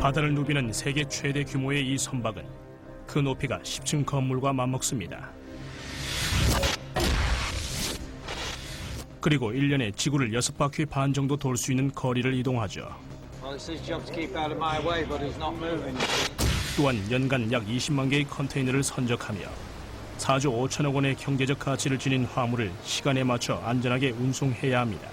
바다를 누비는 세계 최대 규모의 이 선박은 그 높이가 10층 건물과 맞먹습니다. 그리고 1년에 지구를 6바퀴 반 정도 돌 수 있는 거리를 이동하죠. 또한 연간 약 20만 개의 컨테이너를 선적하며 4조 5천억 원의 경제적 가치를 지닌 화물을 시간에 맞춰 안전하게 운송해야 합니다.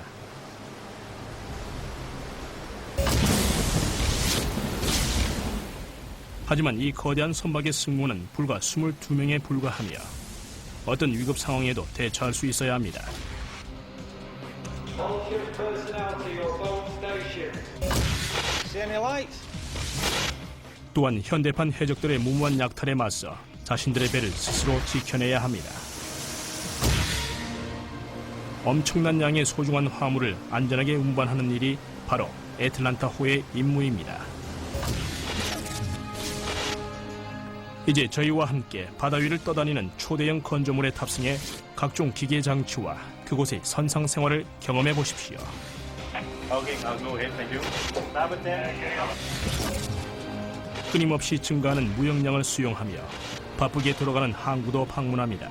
하지만 이 거대한 선박의 승무는 불과 22명에 불과하며 어떤 위급 상황에도 대처할 수 있어야 합니다. 또한 현대판 해적들의 무모한 약탈에 맞서 자신들의 배를 스스로 지켜내야 합니다. 엄청난 양의 소중한 화물을 안전하게 운반하는 일이 바로 애틀란타호의 임무입니다. 이제 저희와 함께 바다 위를 떠다니는 초대형 건조물에 탑승해 각종 기계 장치와 그곳의 선상 생활을 경험해 보십시오. Okay, I'll go ahead. Thank you. Starboard 10. 끊임없이 증가하는 무역량을 수용하며 바쁘게 돌아가는 항구도 방문합니다.